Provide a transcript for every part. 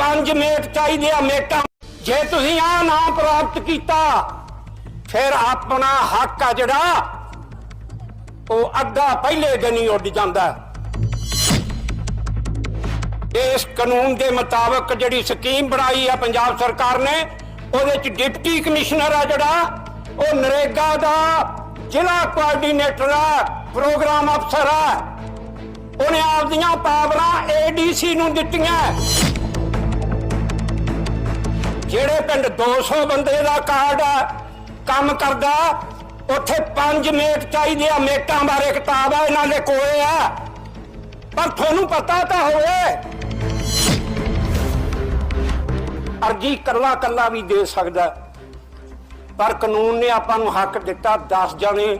ਪੰਜ ਮੇਟ ਚਾਹੀਦੇ ਆ ਮੇਟਾਂ। ਜੇ ਤੁਸੀਂ ਆ ਨਾ ਪ੍ਰਾਪਤ ਕੀਤਾ, ਫਿਰ ਆਪਣਾ ਹੱਕ ਆ ਜਿਹੜਾ ਉਹ ਅੱਧਾ ਪਹਿਲੇ ਦਿਨ ਹੀ ਉੱਡ ਜਾਂਦਾ। ਇਸ ਕਾਨੂੰਨ ਦੇ ਮੁਤਾਬਕ ਜਿਹੜੀ ਸਕੀਮ ਬਣਾਈ ਆ ਪੰਜਾਬ ਸਰਕਾਰ ਨੇ, ਉਹਦੇ ਚ ਡਿਪਟੀ ਕਮਿਸ਼ਨਰ ਆ ਜਿਹੜਾ, ਉਹ ਨਰੇਗਾ ਦਾ ਜ਼ਿਲ੍ਹਾ ਕੋਆਰਡੀਨੇਟਰ ਆ, ਪ੍ਰੋਗਰਾਮ ਅਫਸਰ ਆ। ਉਹਨੇ ਆਪਦੀਆਂ ਪਾਵਰਾਂ ਏਡੀਸੀ ਨੂੰ ਦਿੱਤੀਆਂ। ਜਿਹੜੇ ਪਿੰਡ 200 ਬੰਦੇ ਦਾ ਕਾਰਡ ਆ, ਕੰਮ ਕਰਦਾ, ਉੱਥੇ ਪੰਜ ਮੇਟ ਚਾਹੀਦੇ ਆ ਮੇਟਾਂ ਬਾਰੇ ਕਿਤਾਬ ਆ, ਇਹਨਾਂ ਦੇ ਕੋਲੇ ਆ। ਪਰ ਤੁਹਾਨੂੰ ਪਤਾ ਤਾਂ ਹੋਵੇ, ਅਰਜੀ ਕੱਲਾ ਕੱਲਾ ਵੀ ਦੇ ਸਕਦਾ। ਪਰ ਕਾਨੂੰਨ ਨੇ ਆਪਾਂ ਨੂੰ ਹੱਕ ਦਿੱਤਾ 10 ਜਣੇ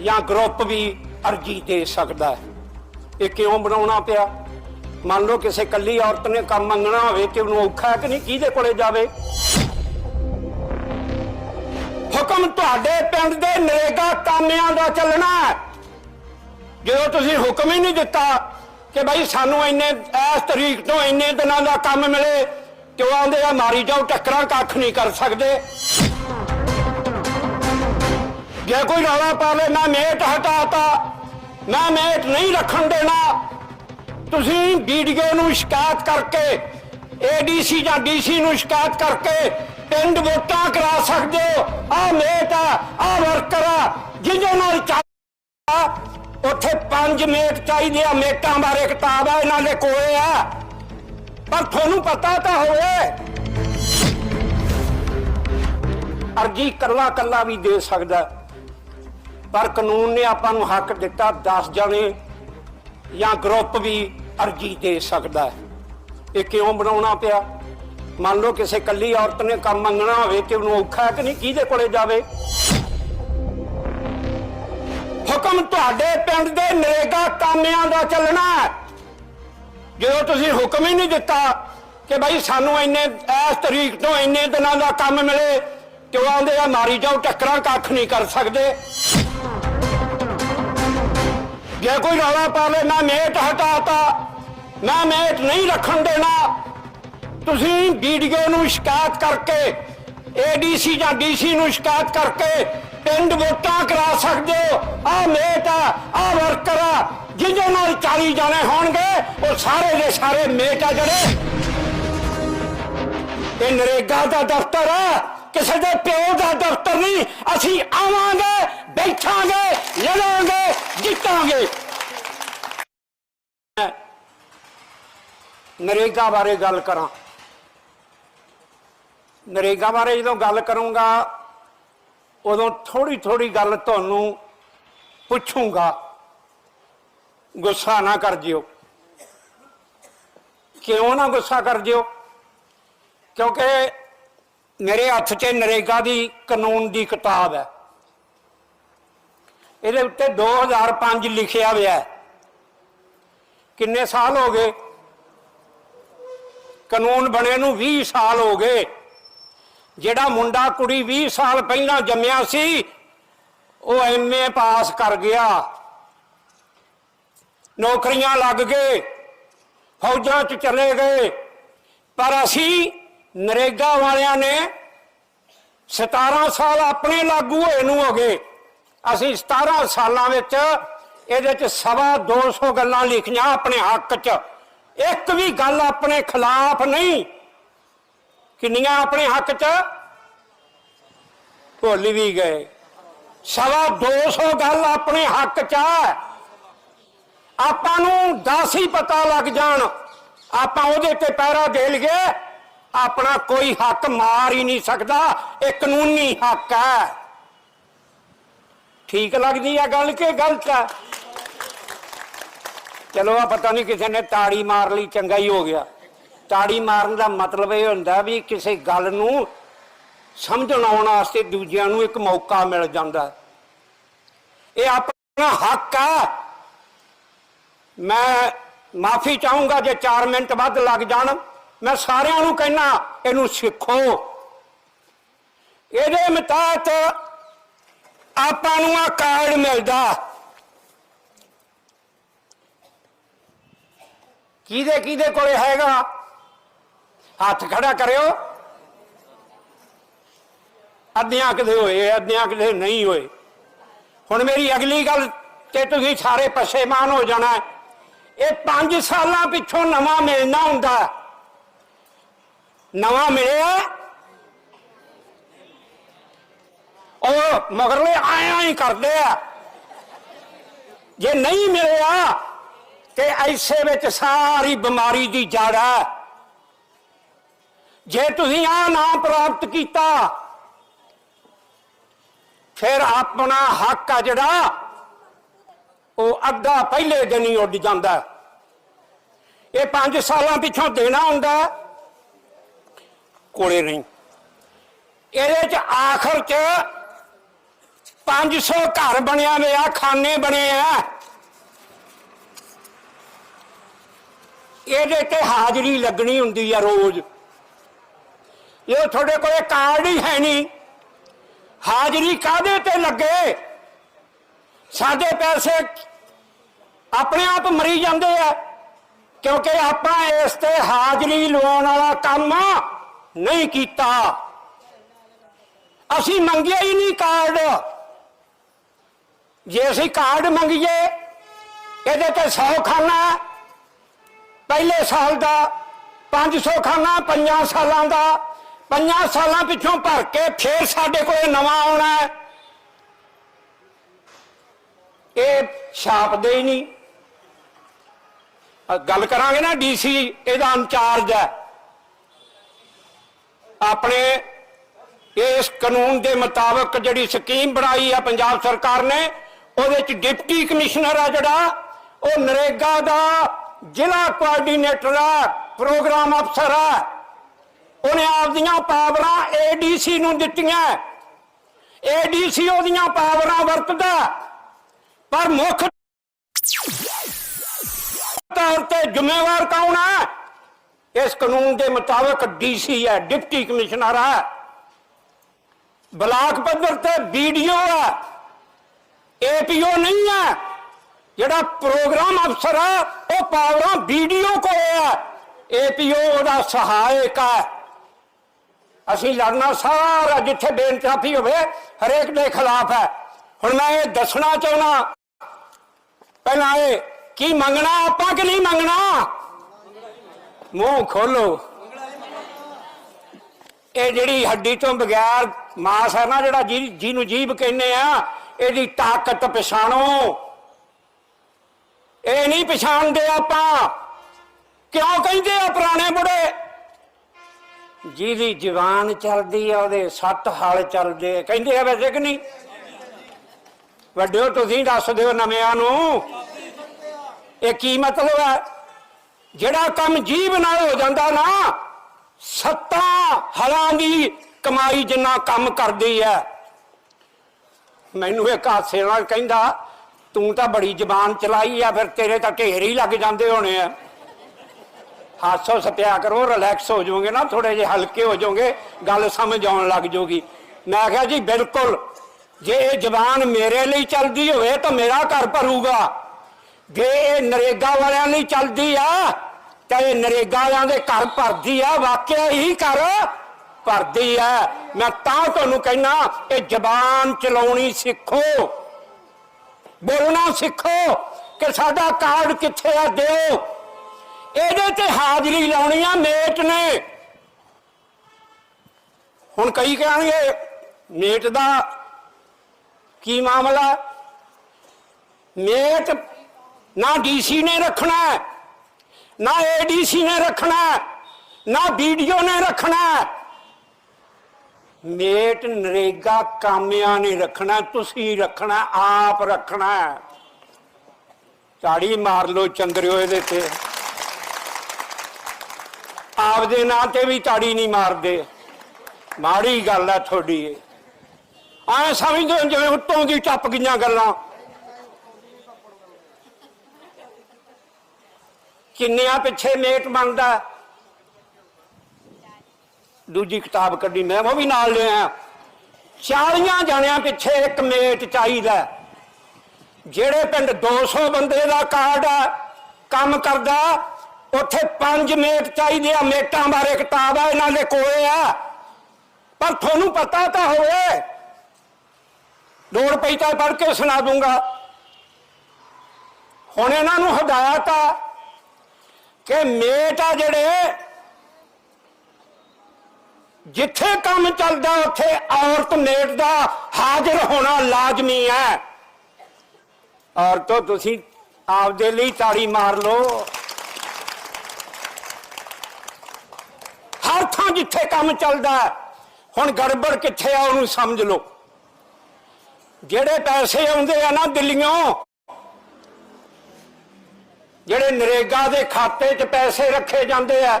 ਜਾਂ ਗਰੁੱਪ ਵੀ ਅਰਜੀ ਦੇ ਸਕਦਾ। ਇਹ ਕਿਉਂ ਬਣਾਉਣਾ ਪਿਆ? ਮੰਨ ਲਓ ਕਿਸੇ ਕੱਲੀ ਔਰਤ ਨੇ ਕੰਮ ਮੰਗਣਾ ਹੋਵੇ ਤੇ ਉਹਨੂੰ ਔਖਾ ਹੈ ਕਿ ਨਹੀਂ, ਕਿਹਦੇ ਕੋਲੇ ਜਾਵੇ? ਹੁਕਮ ਤੁਹਾਡੇ ਪਿੰਡ ਦੇ ਨਰੇਗਾ ਕਾਮਿਆਂ ਦਾ ਚੱਲਣਾ ਹੈ। ਜਦੋਂ ਤੁਸੀਂ ਹੁਕਮ ਹੀ ਨਹੀਂ ਦਿੱਤਾ ਕਿ ਭਾਈ ਸਾਨੂੰ ਇੰਨੇ, ਇਸ ਤਰੀਕ ਤੋਂ ਇੰਨੇ ਦਿਨਾਂ ਦਾ ਕੰਮ ਮਿਲੇ ਤੇ ਉਹ ਆਂਦੇ ਆ, ਮਾਰੀ ਜਾਓ, ਟੱਕਰਾਂ ਕੱਖ ਨਹੀਂ ਕਰ ਸਕਦੇ। ਜੇ ਕੋਈ ਰੌਲਾ ਪਾਵੇ, ਮੈਂ ਮੇਟ ਹਟਾਤਾ, ਮੈਂ ਮੇਟ ਨਹੀਂ ਰੱਖਣ ਦੇਣਾ। ਤੁਸੀਂ ਵੀਡੀਓ ਨੂੰ ਸ਼ਿਕਾਇਤ ਕਰਕੇ, ਏਡੀਸੀ ਜਾਂ ਡੀਸੀ ਨੂੰ ਸ਼ਿਕਾਇਤ ਕਰਕੇ ਪਿੰਡ ਵੋਟਾਂ ਕਰਾ ਸਕਦੇ ਹੋ। ਆ ਮੇਟ ਆ ਆ ਵਰਕਰ ਆ, ਜਿਹਦੇ ਨਾਲ ਚੱਲ ਉੱਥੇ ਪੰਜ ਮੇਟ ਚਾਹੀਦੇ ਆ, ਮੇਟਾਂ ਬਾਰੇ ਕਿਤਾਬ ਆ, ਇਹਨਾਂ ਦੇ ਕੋਲੇ ਆ। ਪਰ ਤੁਹਾਨੂੰ ਪਤਾ ਤਾਂ ਹੋਵੇ, ਅਰਜੀ ਕੱਲਾ ਕੱਲਾ ਵੀ ਦੇ ਸਕਦਾ। ਪਰ ਕਾਨੂੰਨ ਨੇ ਆਪਾਂ ਨੂੰ ਹੱਕ ਦਿੱਤਾ 10 ਜਣੇ ਜਾਂ ਗਰੁੱਪ ਵੀ ਅਰਜੀ ਦੇ ਸਕਦਾ ਹੈ। ਇਹ ਕਿਉਂ ਬਣਾਉਣਾ ਪਿਆ? ਮੰਨ ਲਓ ਕਿਸੇ ਕੱਲੀ ਔਰਤ ਨੇ ਕੰਮ ਮੰਗਣਾ ਹੋਵੇ ਕਿ ਉਹਨੂੰ ਔਖਾ ਹੈ ਕਿ ਨਹੀਂ, ਕਿਹਦੇ ਕੋਲੇ ਜਾਵੇ? ਹੁਕਮ ਤੁਹਾਡੇ ਪਿੰਡ ਦੇ ਨਰੇਗਾ ਕਾਮਿਆਂ ਦਾ ਚੱਲਣਾ ਜਦੋਂ ਤੁਸੀਂ ਹੁਕਮ ਹੀ ਨਹੀਂ ਦਿੱਤਾ ਕਿ ਭਾਈ ਸਾਨੂੰ ਇੰਨੇ, ਇਸ ਤਰੀਕ ਤੋਂ ਇੰਨੇ ਦਿਨਾਂ ਦਾ ਕੰਮ ਮਿਲੇ ਤੇ ਉਹ ਆਂਦੇ ਆ, ਮਾਰੀ ਜਾਓ, ਟੱਕਰਾਂ ਕੱਖ ਨਹੀਂ ਕਰ ਸਕਦੇ। ਜੇ ਕੋਈ ਰੌਲਾ ਪਾ ਲੇ, ਮੈਂ ਮੇਟ ਹਟਾਤਾ। ਮੈਂ ਮੇਟ ਨਹੀਂ ਰੱਖਣ ਦੇਣਾ। ਤੁਸੀਂ ਵੀਡੀਓ ਨੂੰ ਸ਼ਿਕਾਇਤ ਕਰਕੇ, ਏਡੀਸੀ ਜਾਂ ਡੀਸੀ ਨੂੰ ਸ਼ਿਕਾਇਤ ਕਰਕੇ ਪਿੰਡ ਵੋਟਾਂ ਕਰਾ ਸਕਦੇ ਹੋ। ਆ ਮੇਟ ਆ ਆ ਵਰਕਰ ਆ, ਜਿਹਦੇ ਨਾਲ 40 ਜਾਣੇ ਹੋਣਗੇ, ਉਹ ਸਾਰੇ ਦੇ ਸਾਰੇ ਮੇਟ ਆ ਜਿਹੜੇ। ਇਹ ਨਰੇਗਾ ਦਾ ਦਫ਼ਤਰ ਆ, ਕਿਸੇ ਦੇ ਪਿਓ ਦਾ ਦਫ਼ਤਰ ਨਹੀਂ। ਅਸੀਂ ਆਵਾਂਗੇ, ਬੈਠਾਂਗੇ, ਲੜਾਂਗੇ, ਜਿੱਤਾਂਗੇ। ਨਰੇਗਾ ਬਾਰੇ ਗੱਲ ਕਰਾਂ। ਨਰੇਗਾ ਬਾਰੇ ਜਦੋਂ ਗੱਲ ਕਰੂੰਗਾ, ਉਦੋਂ ਥੋੜੀ ਥੋੜੀ ਗੱਲ ਤੁਹਾਨੂੰ ਪੁੱਛੂੰਗਾ। ਗੁੱਸਾ ਨਾ ਕਰ ਜਿਓ। ਕਿਉਂ ਨਾ ਗੁੱਸਾ ਕਰ ਜਿਓ? ਕਿਉਂਕਿ ਮੇਰੇ ਹੱਥ 'ਚ ਨਰੇਗਾ ਦੀ ਕਾਨੂੰਨ ਦੀ ਕਿਤਾਬ ਹੈ। ਇਹਦੇ ਉੱਤੇ 2005 ਲਿਖਿਆ ਹੋਇਆ ਹੈ। ਕਿੰਨੇ ਸਾਲ ਹੋ ਗਏ? ਕਾਨੂੰਨ ਬਣੇ ਨੂੰ 20 ਸਾਲ ਹੋ ਗਏ। ਜਿਹੜਾ ਮੁੰਡਾ ਕੁੜੀ 20 ਸਾਲ ਪਹਿਲਾਂ ਜੰਮਿਆ ਸੀ, ਉਹ ਐਮਏ ਪਾਸ ਕਰ ਗਿਆ। ਨੌਕਰੀਆਂ ਲੱਗ ਗਏ, ਫੌਜਾਂ 'ਚ ਚਲੇ ਗਏ। ਪਰ ਅਸੀਂ ਨਰੇਗਾ ਵਾਲਿਆਂ ਨੇ 17 ਸਾਲ ਆਪਣੇ ਲਾਗੂ ਹੋਏ ਨੂੰ ਹੋ ਗਏ। ਅਸੀਂ 17 ਸਾਲਾਂ ਵਿੱਚ ਇਹਦੇ 'ਚ ਸਵਾ 200 ਗੱਲਾਂ ਲਿਖੀਆਂ ਆਪਣੇ ਹੱਕ 'ਚ। ਇੱਕ ਵੀ ਗੱਲ ਆਪਣੇ ਖਿਲਾਫ ਨਹੀਂ। ਕਿੰਨੀਆਂ ਆਪਣੇ ਹੱਕ 'ਚ? ਭੁੱਲ ਵੀ ਗਏ। ਸਵਾ 200 ਗੱਲ ਆਪਣੇ ਹੱਕ 'ਚ ਹੈ ਆਪਾਂ ਨੂੰ ਦਸ ਹੀ ਪਤਾ ਲੱਗ ਜਾਣ। ਆਪਾਂ ਉਹਦੇ ਤੇ ਪੈਰਾ ਦੇ ਲਈਏ ਆਪਣਾ ਕੋਈ ਹੱਕ ਮਾਰ ਹੀ ਨਹੀਂ ਸਕਦਾ। ਇਹ ਕਾਨੂੰਨੀ ਹੱਕ ਹੈ। ਠੀਕ ਲੱਗਦੀ ਹੈ ਗੱਲ ਕਿ ਗਲਤ ਹੈ ਚਲੋ ਆ ਪਤਾ ਨਹੀਂ ਕਿਸੇ ਨੇ ਤਾੜੀ ਮਾਰ ਲਈ, ਚੰਗਾ ਹੀ ਹੋ ਗਿਆ। ਤਾੜੀ ਮਾਰਨ ਦਾ ਮਤਲਬ ਇਹ ਹੁੰਦਾ ਵੀ ਕਿਸੇ ਗੱਲ ਨੂੰ ਸਮਝਣ ਆਉਣ ਵਾਸਤੇ ਦੂਜਿਆਂ ਨੂੰ ਇੱਕ ਮੌਕਾ ਮਿਲ ਜਾਂਦਾ। ਇਹ ਆਪਣਾ ਹੱਕ ਆ। ਮੈਂ ਮਾਫੀ ਚਾਹੂੰਗਾ ਜੇ 4 ਮਿੰਟ ਵੱਧ ਲੱਗ ਜਾਣ। ਮੈਂ ਸਾਰਿਆਂ ਨੂੰ ਕਹਿਣਾ ਇਹਨੂੰ ਸਿੱਖੋ। ਇਹਦੇ ਮਤਾਤ ਆਪਾਂ ਨੂੰ ਆ ਕਾਰਡ ਮਿਲਦਾ। ਕਿਹਦੇ ਕਿਹਦੇ ਕੋਲੇ ਹੈਗਾ? ਹੱਥ ਖੜਾ ਕਰਿਓ। ਅੱਧਿਆਂ ਕਿਤੇ ਹੋਏ, ਅੱਧਿਆਂ ਕਿਤੇ ਨਹੀਂ ਹੋਏ। ਹੁਣ ਮੇਰੀ ਅਗਲੀ ਗੱਲ ਤੇ ਤੁਸੀਂ ਸਾਰੇ ਪਛੇਮਾਨ ਹੋ ਜਾਣਾ। ਇਹ 5 ਸਾਲਾਂ ਪਿੱਛੋਂ ਨਵਾਂ ਮਿਲਣਾ ਹੁੰਦਾ। ਨਵਾਂ ਮਿਲਿਆ। ਉਹ ਮਗਰਲੇ ਆਇਆ ਹੀ ਕਰਦੇ ਆ। ਜੇ ਨਹੀਂ ਮਿਲਿਆ ਤੇ ਐਸੇ ਵਿੱਚ ਸਾਰੀ ਬਿਮਾਰੀ ਦੀ ਜੜ ਹੈ। ਜੇ ਤੁਸੀਂ ਆ ਨਾਮ ਪ੍ਰਾਪਤ ਕੀਤਾ, ਫਿਰ ਆਪਣਾ ਹੱਕ ਆ ਜਿਹੜਾ, ਉਹ ਅੱਧਾ ਪਹਿਲੇ ਦਿਨ ਹੀ ਉੱਡ ਜਾਂਦਾ। ਇਹ 5 ਸਾਲਾਂ ਪਿੱਛੋਂ ਦੇਣਾ ਹੁੰਦਾ, ਕੋਲੇ ਨਹੀਂ। ਇਹਦੇ ਚ ਆਖਰ ਚ 500 ਘਰ ਬਣਿਆ ਹੋਇਆ ਖਾਨੇ ਬਣੇ ਆ। ਇਹਦੇ ਤੇ ਹਾਜ਼ਰੀ ਲੱਗਣੀ ਹੁੰਦੀ ਆ ਰੋਜ਼। ਇਹ ਤੁਹਾਡੇ ਕੋਲੇ ਕਾਰਡ ਹੀ ਹੈ ਨਹੀਂ। ਹਾਜ਼ਰੀ ਕਾਦੇ ਤੇ ਲੱਗੇ? ਸਾਡੇ ਪੈਸੇ ਆਪਣੇ ਆਪ ਮਰੀ ਜਾਂਦੇ ਆ, ਕਿਉਂਕਿ ਆਪਾਂ ਇਸ ਤੇ ਹਾਜ਼ਰੀ ਲਵਾਉਣ ਵਾਲਾ ਕੰਮ ਨਹੀਂ ਕੀਤਾ। ਅਸੀਂ ਮੰਗਿਆ ਹੀ ਨਹੀਂ ਕਾਰਡ। ਜੇ ਅਸੀਂ ਕਾਰਡ ਮੰਗੀਏ, ਇਹਦੇ ਤੇ 100 ਖਾਨਾ ਪਹਿਲੇ ਸਾਲ ਦਾ 500 ਖਾਨਾ, ਪੰਜਾਂ ਸਾਲਾਂ ਦਾ, ਪੰਜਾਂ ਸਾਲਾਂ ਪਿੱਛੋਂ ਭਰ ਕੇ ਫੇਰ ਸਾਡੇ ਕੋਲੇ ਨਵਾਂ ਆਉਣਾ ਹੈ। ਇਹ ਛਾਪਦੇ ਹੀ ਨਹੀਂ। ਗੱਲ ਕਰਾਂਗੇ ਨਾ ਡੀਸੀ ਇਹਦਾ ਇੰਚਾਰਜ ਹੈ। ਆਪਣੇ ਇਸ ਕਾਨੂੰਨ ਦੇ ਮੁਤਾਬਕ ਜਿਹੜੀ ਸਕੀਮ ਬਣਾਈ ਆ ਪੰਜਾਬ ਸਰਕਾਰ ਨੇ, ਉਹਦੇ ਚ ਡਿਪਟੀ ਕਮਿਸ਼ਨਰ ਆ ਜਿਹੜਾ, ਉਹ ਨਰੇਗਾ ਦਾ ਜ਼ਿਲ੍ਹਾ ਕੋਆਰਡੀਨੇਟਰ ਆ ਪ੍ਰੋਗਰਾਮ ਅਫਸਰ ਆ ਉਹਨੇ ਆਪਦੀਆਂ ਪਾਵਰਾਂ ਏਡੀਸੀ ਨੂੰ ਦਿੱਤੀਆਂ। ਏਡੀਸੀ ਉਹਦੀਆਂ ਪਾਵਰਾਂ ਵਰਤਦਾ। ਪਰ ਮੁੱਖ ਤੌਰ ਤੇ ਜ਼ਿੰਮੇਵਾਰ ਕੌਣ ਹੈ? ਇਸ ਕਾਨੂੰਨ ਦੇ ਮੁਤਾਬਕ ਡੀਸੀ ਹੈ, ਡਿਪਟੀ ਕਮਿਸ਼ਨਰ ਹੈ। ਬਲਾਕ ਪੱਧਰ ਤੇ ਵੀਡੀਓ ਹੈ। ਏਪੀਓ ਨਹੀਂ ਹੈ। ਜਿਹੜਾ ਪ੍ਰੋਗਰਾਮ ਅਫਸਰ ਹੈ, ਉਹ ਪਾਵਰਾਂ ਵੀਡੀਓ ਕੋਲ ਹੈ। ਏਪੀਓ ਉਹਦਾ ਸਹਾਇਕ ਹੈ। ਅਸੀਂ ਲੜਨਾ ਸਾਰਾ ਜਿੱਥੇ ਬੇਇਨਸਾਫੀ ਹੋਵੇ, ਹਰੇਕ ਦੇ ਖਿਲਾਫ ਹੈ। ਹੁਣ ਮੈਂ ਇਹ ਦੱਸਣਾ ਚਾਹੁੰਦਾ, ਪਹਿਲਾਂ ਇਹ ਕੀ ਮੰਗਣਾ, ਆਪਾਂ ਕਿ ਨਹੀਂ ਮੰਗਣਾ? ਮੂੰਹ ਖੋਲੋ। ਇਹ ਜਿਹੜੀ ਹੱਡੀ ਤੋਂ ਬਗੈਰ ਮਾਸ ਹੈ ਨਾ, ਜਿਹੜਾ ਜੀ ਜਿਹਨੂੰ ਜੀਭ ਕਹਿੰਦੇ ਆ, ਇਹਦੀ ਤਾਕਤ ਪਛਾਣੋ। ਇਹ ਨਹੀਂ ਪਛਾਣਦੇ ਆਪਾਂ। ਕਿਉਂ ਕਹਿੰਦੇ ਆ ਪੁਰਾਣੇ ਬੁੜੇ ਜਿਹਦੀ ਜਵਾਨ ਚੱਲਦੀ ਆ, ਉਹਦੇ ਸੱਤ ਹਲ ਚੱਲਦੇ ਆ। ਕਹਿੰਦੇ ਆ ਵੈਸੇ ਕਿ ਨਹੀਂ? ਵੱਡਿਓ, ਤੁਸੀਂ ਦੱਸ ਦਿਓ ਨਵਿਆਂ ਨੂੰ। ਇਹ ਕੀ ਮਤਲਬ ਹੈ? ਜਿਹੜਾ ਕੰਮ ਜੀਵ ਨਾਲ ਹੋ ਜਾਂਦਾ ਨਾ, ਸੱਤਾ ਹਲਾਂ ਦੀ ਕਮਾਈ ਜਿੰਨਾ ਕੰਮ ਕਰਦੀ ਹੈ। ਮੈਨੂੰ ਇੱਕ ਹਾਸੇ ਨਾਲ ਕਹਿੰਦਾ ਤੂੰ ਤਾਂ ਬੜੀ ਜ਼ਬਾਨ ਚਲਾਈ ਆ, ਫਿਰ ਤੇਰੇ ਤਾਂ ਢੇਰ ਹੀ ਲੱਗ ਜਾਂਦੇ ਹੋਣੇ ਆ। ਹਾਸੋ ਸਤਿਆ ਕਰੋ ਰਿਲੈਕਸ ਹੋ ਜਾਓਗੇ ਨਾ ਥੋੜੇ ਜਿਹੇ ਹਲਕੇ ਹੋ ਜਾਓਗੇ, ਗੱਲ ਸਮਝ ਆਉਣ ਲੱਗ ਜਾਊਗੀ। ਮੈਂ ਕਿਹਾ ਜੀ, ਬਿਲਕੁਲ, ਜੇ ਇਹ ਜ਼ਬਾਨ ਮੇਰੇ ਲਈ ਚੱਲਦੀ ਹੋਵੇ ਤਾਂ ਮੇਰਾ ਘਰ ਭਰੂਗਾ। ਜੇ ਇਹ ਨਰੇਗਾ ਵਾਲਿਆਂ ਲਈ ਚੱਲਦੀ ਆ, ਤਾਂ ਇਹ ਨਰੇਗਾ ਵਾਲਿਆਂ ਦੇ ਘਰ ਭਰਦੀ ਆ, ਵਾਕਿਆ ਹੀ ਘਰ ਭਰਦੀ ਆ। ਮੈਂ ਤਾਂ ਤੁਹਾਨੂੰ ਕਹਿਣਾ ਇਹ ਜ਼ਬਾਨ ਚਲਾਉਣੀ ਸਿੱਖੋ। ਬੋਲਣਾ ਸਿੱਖੋ ਕਿ ਸਾਡਾ ਕਾਰਡ ਕਿੱਥੇ ਆ ਦਿਓ। ਇਹਦੇ ਤੇ ਹਾਜ਼ਰੀ ਲਾਉਣੀ ਆ ਮੇਟ ਨੇ। ਹੁਣ ਕਈ ਕਹਿਣਗੇ ਮੇਟ ਦਾ ਕੀ ਮਾਮਲਾ? ਮੇਟ ਨਾ ਡੀਸੀ ਨੇ ਰੱਖਣਾ ਹੈ, ਨਾ ਏਡੀਸੀ ਨੇ ਰੱਖਣਾ ਹੈ, ਨਾ ਵੀਡੀਓ ਨੇ ਰੱਖਣਾ। ਮੇਟ ਨਰੇਗਾ ਕਾਮਿਆਂ ਨੇ ਰੱਖਣਾ, ਤੁਸੀਂ ਰੱਖਣਾ, ਆਪ ਰੱਖਣਾ। ਹੈ। ਝਾੜੀ ਮਾਰ ਲੋ ਚੰਦਰਿਓ ਇਹਦੇ ਤੇ। ਆਪਦੇ ਨਾਂ ਤੇ ਵੀ ਤਾੜੀ ਨਹੀਂ ਮਾਰਦੇ। ਮਾੜੀ ਗੱਲ ਹੈ ਤੁਹਾਡੀ ਇਹ। ਐ ਸਮਝਦੇ ਹੋ ਜਿਵੇਂ ਉੱਤੋਂ ਦੀ ਟੱਪ ਗਈਆਂ ਗੱਲਾਂ। ਕਿੰਨਿਆਂ ਪਿੱਛੇ ਮੇਟ ਬਣਦਾ? ਦੂਜੀ ਕਿਤਾਬ ਕੱਢੀ ਮੈਂ, ਉਹ ਵੀ ਨਾਲ ਲਿਆ। 40 ਜਣਿਆਂ ਪਿੱਛੇ ਇੱਕ ਮੇਟ ਚਾਹੀਦਾ ਜਿਹੜੇ ਪਿੰਡ 200 ਬੰਦੇ ਦਾ ਕਾਰਡ ਆ, ਕੰਮ ਕਰਦਾ, ਉੱਥੇ ਪੰਜ ਮੇਟ ਚਾਹੀਦੇ ਆ। ਮੇਟਾਂ ਬਾਰੇ ਕਿਤਾਬ ਆ, ਇਹਨਾਂ ਦੇ ਕੋਲੇ ਆ। ਪਰ ਤੁਹਾਨੂੰ ਪਤਾ ਤਾਂ ਹੋਵੇ, ਲੋੜ ਪਈ ਤਾਂ ਪੜ੍ਹ ਕੇ ਸੁਣਾ ਦੂੰਗਾ। ਹੁਣ ਇਹਨਾਂ ਨੂੰ ਹਦਾਇਤ ਆ ਕਿ ਮੇਟ ਆ ਜਿਹੜੇ ਜਿੱਥੇ ਕੰਮ ਚੱਲਦਾ, ਉੱਥੇ ਔਰਤ ਮੇਟ ਦਾ ਹਾਜ਼ਰ ਹੋਣਾ ਲਾਜ਼ਮੀ ਹੈ। ਔਰਤੋ, ਤੁਸੀਂ ਆਪਦੇ ਲਈ ਤਾੜੀ ਮਾਰ ਲਓ। ਹਰ ਥਾਂ ਜਿੱਥੇ ਕੰਮ ਚੱਲਦਾ, ਹੁਣ ਗੜਬੜ ਕਿੱਥੇ ਆ ਉਹਨੂੰ ਸਮਝ ਲਓ। ਜਿਹੜੇ ਪੈਸੇ ਆਉਂਦੇ ਆ ਨਾ ਦਿੱਲੀੋਂ ਜਿਹੜੇ ਨਰੇਗਾ ਦੇ ਖਾਤੇ 'ਚ ਪੈਸੇ ਰੱਖੇ ਜਾਂਦੇ ਆ,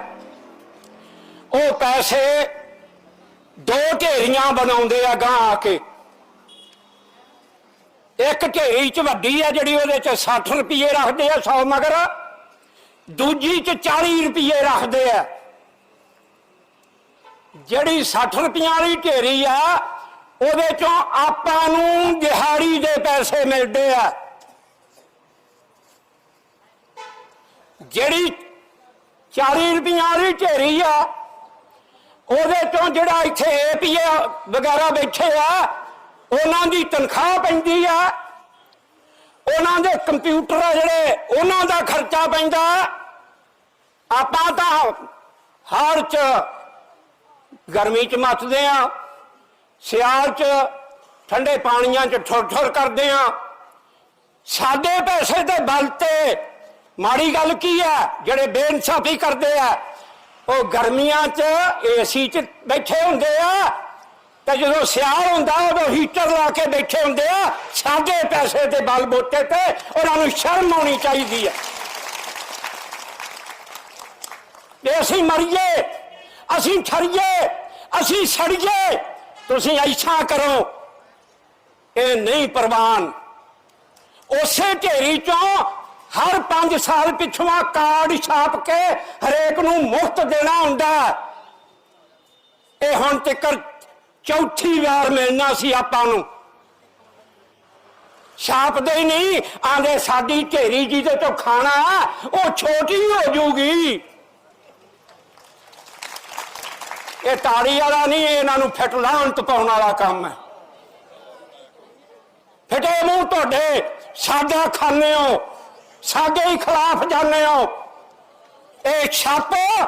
ਉਹ ਪੈਸੇ ਦੋ ਢੇਰੀਆਂ ਬਣਾਉਂਦੇ ਆ ਗਾਂ ਆ ਕੇ। ਇੱਕ ਢੇਰੀ 'ਚ ਵੱਡੀ ਆ ਜਿਹੜੀ ਉਹਦੇ 'ਚ 60 ਰੁਪਏ ਰੱਖਦੇ ਆ 100 ਮਗਰ, ਦੂਜੀ 'ਚ 40 ਰੁਪਏ ਰੱਖਦੇ ਆ। ਜਿਹੜੀ 60 ਰੁਪਈਆਂ ਵਾਲੀ ਢੇਰੀ ਆ, ਉਹਦੇ ਚੋਂ ਆਪਾਂ ਨੂੰ ਦਿਹਾੜੀ ਦੇ ਪੈਸੇ ਮਿਲਦੇ ਆ। ਜਿਹੜੀ 40 ਰੁਪਈਆਂ ਵਾਲੀ ਢੇਰੀ ਆ ਉਹਦੇ ਚੋਂ ਜਿਹੜਾ ਇੱਥੇ ਏਪੀਏ ਵਗੈਰਾ ਬੈਠੇ ਆ, ਉਹਨਾਂ ਦੀ ਤਨਖਾਹ ਪੈਂਦੀ ਆ। ਉਹਨਾਂ ਦੇ ਕੰਪਿਊਟਰ ਆ ਜਿਹੜੇ, ਉਹਨਾਂ ਦਾ ਖਰਚਾ ਪੈਂਦਾ। ਆਪਾਂ ਤਾਂ ਹਰ ਚ ਗਰਮੀ ਚ ਮੱਚਦੇ ਆ, ਸਿਆਲ ਚ ਠੰਡੇ ਪਾਣੀਆਂ ਚ ਠੁਰ ਠੁਰ ਕਰਦੇ ਆ। ਸਾਡੇ ਪੈਸੇ ਦੇ ਬਲ ਤੇ ਮਾੜੀ ਗੱਲ ਕੀ ਹੈ ਜਿਹੜੇ ਬੇਇਨਸਾਫੀ ਕਰਦੇ ਆ ਉਹ ਗਰਮੀਆਂ 'ਚ ਏਸੀ 'ਚ ਬੈਠੇ ਹੁੰਦੇ ਆ, ਤੇ ਜਦੋਂ ਸਿਆਲ ਹੁੰਦਾ, ਉਦੋਂ ਹੀਟਰ ਲਾ ਕੇ ਬੈਠੇ ਹੁੰਦੇ ਆ, ਸਾਡੇ ਪੈਸੇ ਤੇ ਬਲ ਬੋਤੇ ਤੇ ਉਹਨਾਂ ਨੂੰ ਸ਼ਰਮ ਆਉਣੀ ਚਾਹੀਦੀ ਹੈ ਤੇ ਅਸੀਂ ਮਰੀਏ, ਅਸੀਂ ਠਰੀਏ, ਅਸੀਂ ਸੜੀਏ, ਤੁਸੀਂ ਐਸਾ ਕਰੋ। ਇਹ ਨਹੀਂ ਪ੍ਰਵਾਨ। ਉਸੇ ਢੇਰੀ ਚੋਂ ਹਰ 5 ਸਾਲ ਪਿੱਛੋਂ ਕਾਰਡ ਛਾਪ ਕੇ ਹਰੇਕ ਨੂੰ ਮੁਫਤ ਦੇਣਾ ਹੁੰਦਾ ਇਹ ਹੁਣ ਤੱਕ ਚੌਥੀ ਵਾਰ ਮਿਲਣਾ ਸੀ ਆਪਾਂ ਨੂੰ। ਛਾਪਦੇ ਹੀ ਨਹੀਂ, ਆਂਦੇ ਸਾਡੀ ਢੇਰੀ ਜਿਹਦੇ ਤੋਂ ਖਾਣਾ ਉਹ ਛੋਟੀ ਹੋ ਜੂਗੀ। ਇਹ ਤਾੜੀ ਵਾਲਾ ਨਹੀਂ ਇਹਨਾਂ ਨੂੰ ਫਿੱਟ ਲਾਹਣਤ ਪਾਉਣ ਵਾਲਾ ਕੰਮ ਹੈ। ਫਿੱਟੇ ਮੂੰਹ ਤੁਹਾਡੇ ਸਾਡਾ ਖਾਂਦੇ ਹੋ। ਸਾਡੇ ਹੀ ਖਿਲਾਫ ਜਾਂਦੇ ਹੋ। ਇਹ ਛਾਪੋ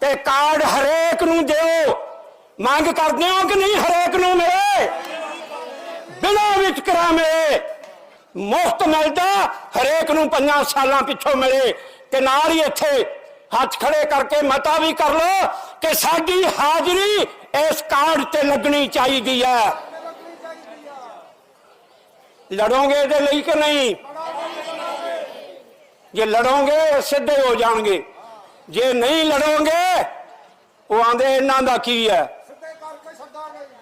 ਤੇ ਕਾਰਡ ਹਰੇਕ ਨੂੰ ਦਿਓ। ਮੰਗ ਕਰਦੇ ਹੋ ਕਿ ਨਹੀਂ ਹਰੇਕ ਨੂੰ ਮਿਲੇ? ਬਿਨਾਂ ਵਿਤਕਰਾ ਮਿਲੇ। ਮੁਫਤ ਮਿਲਦਾ, ਹਰੇਕ ਨੂੰ ਪੰਜਾਂ ਸਾਲਾਂ ਪਿੱਛੋਂ ਮਿਲੇ। ਤੇ ਨਾਲ ਹੀ ਇੱਥੇ ਹੱਥ ਖੜੇ ਕਰਕੇ ਮਤਾ ਵੀ ਕਰ ਲੋ ਕਿ ਸਾਡੀ ਹਾਜ਼ਰੀ ਇਸ ਕਾਰਡ ਤੇ ਲੱਗਣੀ ਚਾਹੀਦੀ ਹੈ। ਲੜੋਗੇ ਇਹਦੇ ਲਈ ਕਿ ਨਹੀਂ? ਜੇ ਲੜੋਗੇ, ਸਿੱਧੇ ਹੋ ਜਾਣਗੇ। ਜੇ ਨਹੀਂ ਲੜੋਗੇ, ਉਹ ਆਂਦੇ, ਇਹਨਾਂ ਦਾ ਕੀ ਹੈ?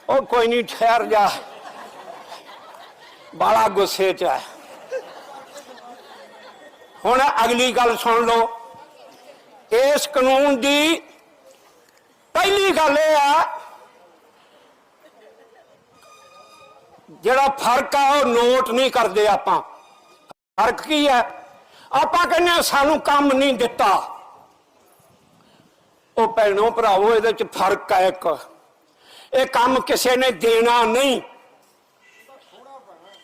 ਉਹ ਕੋਈ ਨਹੀਂ, ਠਹਿਰ ਜਾ। ਬਾਲਾ ਗੁੱਸੇ ਚ ਹੈ। ਹੁਣ ਅਗਲੀ ਗੱਲ ਸੁਣ ਲਓ। ਇਸ ਕਾਨੂੰਨ ਦੀ ਪਹਿਲੀ ਗੱਲ ਇਹ ਆ, ਜਿਹੜਾ ਫ਼ਰਕ ਆ, ਉਹ ਨੋਟ ਨਹੀਂ ਕਰਦੇ ਆਪਾਂ। ਫ਼ਰਕ ਕੀ ਹੈ? ਆਪਾਂ ਕਹਿੰਦੇ ਹਾਂ ਸਾਨੂੰ ਕੰਮ ਨਹੀਂ ਦਿੱਤਾ। ਉਹ ਭੈਣੋ ਭਰਾਵੋ, ਇਹਦੇ ਚ ਫ਼ਰਕ ਹੈ ਇੱਕ। ਇਹ ਕੰਮ ਕਿਸੇ ਨੇ ਦੇਣਾ ਨਹੀਂ।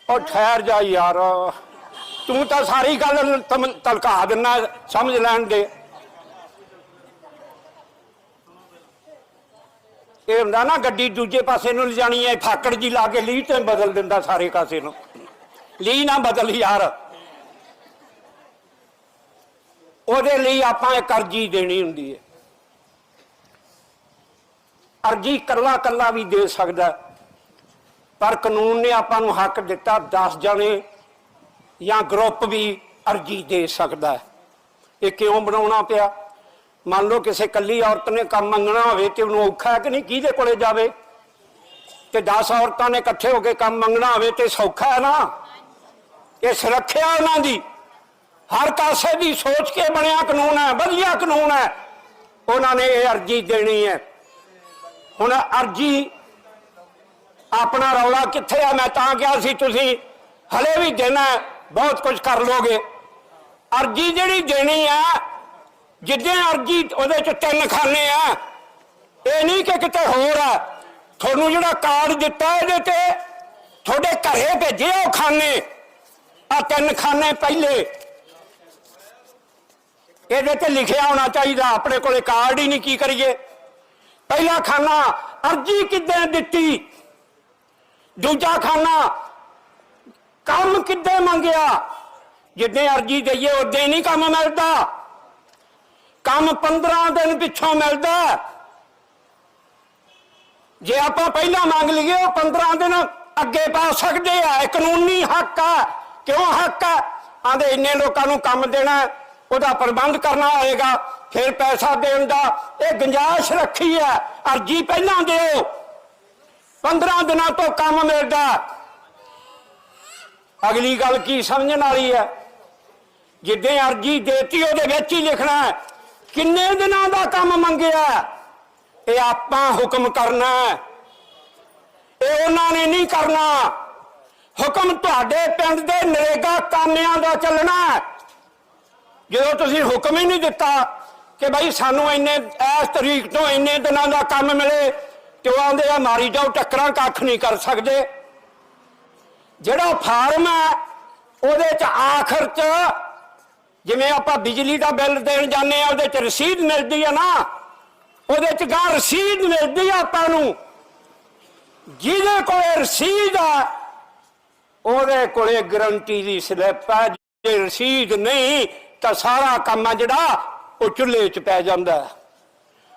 ਉਹ ਠਹਿਰ ਜਾ ਯਾਰ। ਤੂੰ ਤਾਂ ਸਾਰੀ ਗੱਲ ਤਮ- ਤਲਕਾ ਦਿੰਨਾ, ਸਮਝ ਲੈਣ ਦੇ। ਇਹ ਹੁੰਦਾ ਨਾ, ਗੱਡੀ ਦੂਜੇ ਪਾਸੇ ਨੂੰ ਲਿਜਾਣੀ ਹੈ, ਫਾਕੜ ਜੀ ਲਾ ਕੇ ਲੀਹ ਤੇ ਬਦਲ ਦਿੰਦਾ ਸਾਰੇ ਕਾਸੇ ਨੂੰ। ਲੀਹ ਨਾ ਬਦਲ ਯਾਰ। ਉਹਦੇ ਲਈ ਆਪਾਂ ਇੱਕ ਅਰਜੀ ਦੇਣੀ ਹੁੰਦੀ ਹੈ। ਅਰਜੀ ਕੱਲਾ ਕੱਲਾ ਵੀ ਦੇ ਸਕਦਾ ਪਰ ਕਾਨੂੰਨ ਨੇ ਆਪਾਂ ਨੂੰ ਹੱਕ ਦਿੱਤਾ 10 ਜਣੇ ਜਾਂ ਗਰੁੱਪ ਵੀ ਅਰਜੀ ਦੇ ਸਕਦਾ ਇਹ ਕਿਉਂ ਬਣਾਉਣਾ ਪਿਆ? ਮੰਨ ਲਓ ਕਿਸੇ ਕੱਲੀ ਔਰਤ ਨੇ ਕੰਮ ਮੰਗਣਾ ਹੋਵੇ ਤੇ ਉਹਨੂੰ ਔਖਾ ਹੈ ਕਿ ਨਹੀਂ? ਕਿਹਦੇ ਕੋਲੇ ਜਾਵੇ? ਤੇ 10 ਔਰਤਾਂ ਨੇ ਇਕੱਠੇ ਹੋ ਕੇ ਕੰਮ ਮੰਗਣਾ ਹੋਵੇ ਤੇ ਸੌਖਾ ਹੈ ਨਾ? ਇਹ ਸੁਰੱਖਿਆ ਉਹਨਾਂ ਦੀ। ਹਰ ਕਾਸੇ ਦੀ ਸੋਚ ਕੇ ਬਣਿਆ ਕਾਨੂੰਨ ਹੈ ਵਧੀਆ ਕਾਨੂੰਨ ਹੈ। ਉਹਨਾਂ ਨੇ ਇਹ ਅਰਜੀ ਦੇਣੀ ਹੈ। ਹੁਣ ਅਰਜੀ ਆਪਣਾ ਰੌਲਾ ਕਿੱਥੇ ਆ? ਮੈਂ ਤਾਂ ਕਿਹਾ ਸੀ ਤੁਸੀਂ ਹਲੇ ਵੀ ਦੇਣਾ ਬਹੁਤ ਕੁਝ ਕਰ ਲੋਗੇ। ਅਰਜੀ ਜਿਹੜੀ ਦੇਣੀ ਆ ਜਿੱਦਾਂ ਅਰਜੀ ਉਹਦੇ ਚ ਤਿੰਨ ਖਾਨੇ ਆ। ਇਹ ਨਹੀਂ ਕਿ ਕਿਤੇ ਹੋਰ ਆ ਤੁਹਾਨੂੰ ਜਿਹੜਾ ਕਾਰਡ ਦਿੱਤਾ ਇਹਦੇ ਤੇ ਤੁਹਾਡੇ ਘਰੇ ਭੇਜੇ ਉਹ ਖਾਨੇ। ਆ ਤਿੰਨ ਖਾਨੇ ਪਹਿਲੇ। ਇਹਦੇ ਤੇ ਲਿਖਿਆ ਹੋਣਾ ਚਾਹੀਦਾ, ਆਪਣੇ ਕੋਲੇ ਕਾਰਡ ਹੀ ਨਹੀਂ, ਕੀ ਕਰੀਏ? ਪਹਿਲਾ ਖਾਨਾ ਅਰਜੀ ਕਿੱਦਾਂ ਦਿੱਤੀ? ਦੂਜਾ ਖਾਨਾ ਕੰਮ ਕਿੱਦਾਂ ਮੰਗਿਆ? ਜਿੱਦਾਂ ਅਰਜੀ ਦਈਏ, ਉਦਾਂ ਹੀ ਨਹੀਂ ਕੰਮ ਮਿਲਦਾ। ਕੰਮ 15 ਦਿਨ ਪਿੱਛੋਂ ਮਿਲਦਾ। ਜੇ ਆਪਾਂ ਪਹਿਲਾਂ ਮੰਗ ਲਈਏ, ਉਹ 15 ਦਿਨ ਅੱਗੇ ਪਾ ਸਕਦੇ ਆ। ਇਹ ਕਾਨੂੰਨੀ ਹੱਕ ਆ। ਕਿਉਂ ਹੱਕ ਆ? ਆਂਦੇ ਇੰਨੇ ਲੋਕਾਂ ਨੂੰ ਕੰਮ ਦੇਣਾ ਉਹਦਾ ਪ੍ਰਬੰਧ ਕਰਨਾ ਹੋਏਗਾ, ਫਿਰ ਪੈਸਾ ਦੇਣ ਦਾ, ਇਹ ਗੁੰਜਾਇਸ਼ ਰੱਖੀ ਹੈ, ਅਰਜੀ ਪਹਿਲਾਂ ਦਿਓ। 15 ਦਿਨਾਂ ਤੋਂ ਕੰਮ ਮਿਲਦਾ। ਅਗਲੀ ਗੱਲ ਕੀ ਸਮਝਣ ਵਾਲੀ ਹੈ? ਜਿੱਦਾਂ ਅਰਜੀ ਦੇਤੀ, ਉਹਦੇ ਵਿੱਚ ਹੀ ਲਿਖਣਾ ਕਿੰਨੇ ਦਿਨਾਂ ਦਾ ਕੰਮ ਮੰਗਿਆ? ਇਹ ਆਪਾਂ ਹੁਕਮ ਕਰਨਾ ਇਹ ਉਹਨਾਂ ਨੇ ਨਹੀਂ ਕਰਨਾ। ਹੁਕਮ ਤੁਹਾਡੇ ਪਿੰਡ ਦੇ ਨਰੇਗਾ ਕਾਮਿਆਂ ਦਾ ਚੱਲਣਾ ਜਦੋਂ ਤੁਸੀਂ ਹੁਕਮ ਹੀ ਨਹੀਂ ਦਿੱਤਾ ਕਿ ਭਾਈ ਸਾਨੂੰ ਇੰਨੇ, ਇਸ ਤਰੀਕ ਤੋਂ ਇੰਨੇ ਦਿਨਾਂ ਦਾ ਕੰਮ ਮਿਲੇ ਤੇ ਉਹ ਆਂਦੇ ਆ, ਮਾਰੀ ਜਾਓ, ਟੱਕਰਾਂ ਕੱਖ ਨਹੀਂ ਕਰ ਸਕਦੇ। ਜਿਹੜਾ ਫਾਰਮ ਹੈ, ਉਹਦੇ ਚ ਆਖਰ ਚ ਜਿਵੇਂ ਆਪਾਂ ਬਿਜਲੀ ਦਾ ਬਿੱਲ ਦੇਣ ਜਾਂਦੇ ਆ, ਉਹਦੇ ਚ ਰਸੀਦ ਮਿਲਦੀ ਆ ਨਾ, ਉਹਦੇ ਚ ਗਾਂ ਰਸੀਦ ਮਿਲਦੀ ਆ ਆਪਾਂ ਨੂੰ। ਜਿਹਦੇ ਕੋਲ ਰਸੀਦ ਆ, ਉਹਦੇ ਕੋਲੇ ਗਰੰਟੀ ਦੀ ਸਲਿੱਪ ਹੈ ਜੇ ਰਸੀਦ ਨਹੀਂ ਤਾਂ ਸਾਰਾ ਕੰਮ ਆ ਜਿਹੜਾ, ਉਹ ਚੁੱਲ੍ਹੇ 'ਚ ਪੈ ਜਾਂਦਾ ਹੈ।